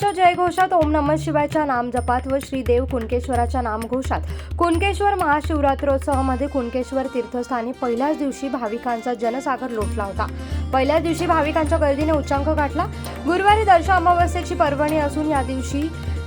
देवाच्या जयघोषात ओम नमः शिवायच्या नामजपात व श्री देव कुणकेश्वराच्या नामघोषात. कुणकेश्वर महाशिवरात्रोत्सवामध्ये कुणकेश्वर तीर्थस्थानी पहिल्याच दिवशी भाविकांचा जनसागर लोटला होता. पहिल्याच दिवशी भाविकांच्या गर्दीने उच्चांक गाठला. गुरुवारी दर्श अमावस्येची पर्वणी असून या दिवशी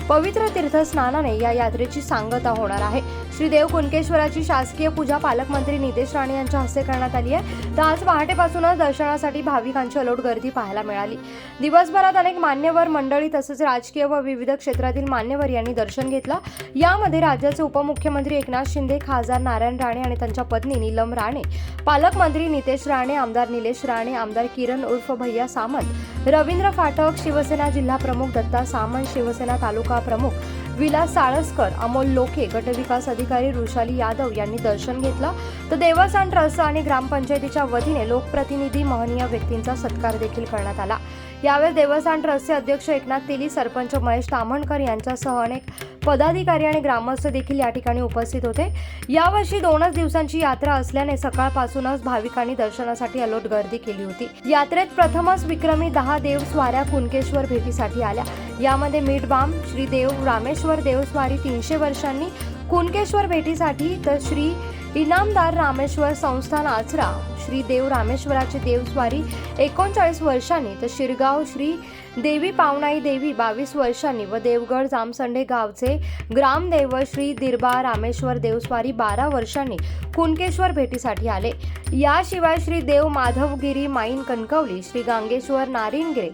पवित्र तीर्थस्नानाने या यात्रेची सांगता होणार आहे. श्री देव कुणकेश्वराची शासकीय पूजा पालकमंत्री नितेश राणे यांच्या हस्ते करण्यात आली आहे. तर आज पहाटेपासूनच दर्शनासाठी भाविकांची अलोट गर्दी पाहायला मिळाली. दिवसभरात अनेक मान्यवर मंडळी तसेच राजकीय व विविध क्षेत्रातील मान्यवर यांनी दर्शन घेतलं. यामध्ये राज्याचे उपमुख्यमंत्री एकनाथ शिंदे खासदार नारायण राणे आणि त्यांच्या पत्नी नीलम राणे पालकमंत्री नितेश राणे आमदार निलेश राणे आमदार किरण उर्फ भैया सामंत रवींद्र फाटक शिवसेना जिल्हा प्रमुख दत्ता सामंत शिवसेना तालुका प्रमुख विलास साळसकर अमोल लोके गटविकास अधिकारी रुशाली यादव यांनी दर्शन घेतलं. तर देवस्थान ट्रस्ट आणि ग्रामपंचायतीच्या वतीने लोकप्रतिनिधी महनीय व्यक्तींचा सत्कार देखील करण्यात आला. यावेळी देवस्थान ट्रस्टचे अध्यक्ष एकनाथ तेली सरपंच महेश ताम्हणकर यांच्यासह अनेक पदाधिकारी आणि ग्रामस्थ देखील या ठिकाणी उपस्थित होते. यावर्षी दोनच दिवसांची यात्रा असल्याने सकाळपासूनच भाविकांनी दर्शनासाठी अलोट गर्दी केली होती. यात्रेत प्रथमच विक्रमी दहा देव स्वाऱ्या कुणकेश्वर भेटीसाठी आल्या. यामध्ये मिठबाम श्रीदेव रामेश्वर देवस्वारी तीनशे वर्षांनी कुणकेश्वर भेटीसाठी तर श्री इनामदार रामेश्वर संस्थान आचरा. श्री देव रामेश्वराची देवस्वारी एकोणचाळीस वर्षांनी तर शिरगाव श्री देवी पावनाई देवी बावीस वर्षांनी व देवगड जामसंडे गावचे ग्रामदेव श्री दिरबा रामेश्वर देवस्वारी बारा वर्षांनी कुणकेश्वर भेटीसाठी आले. याशिवाय श्री देव माधवगिरी माईन कणकवली श्री गांगेश्वर नारिनगिरे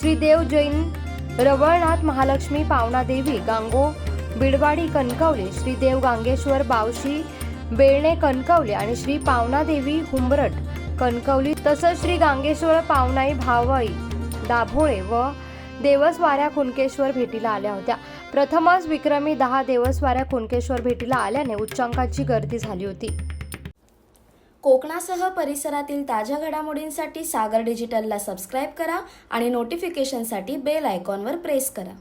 श्री देव जैन रवळनाथ महालक्ष्मी पावना देवी गांगो बिडवाडी कणकवली श्री देव गांगेश्वर बावशी बेळणे कणकवली आणि श्री पावना देवी हुंबरट. कणकवली तसंच श्री गांगेश्वर पावनाई भावई दाभोळे व देवस्वाऱ्या कुणकेश्वर भेटीला आल्या होत्या. प्रथमच विक्रमी दहा देवस्वाऱ्या कुणकेश्वर भेटीला आल्याने उच्चांकाची गर्दी झाली होती. कोकणासह परिसरातील ताज्या घडामोडींसाठी सागर डिजिटलला सबस्क्राईब करा आणि नोटिफिकेशनसाठी बेल आयकॉनवर प्रेस करा.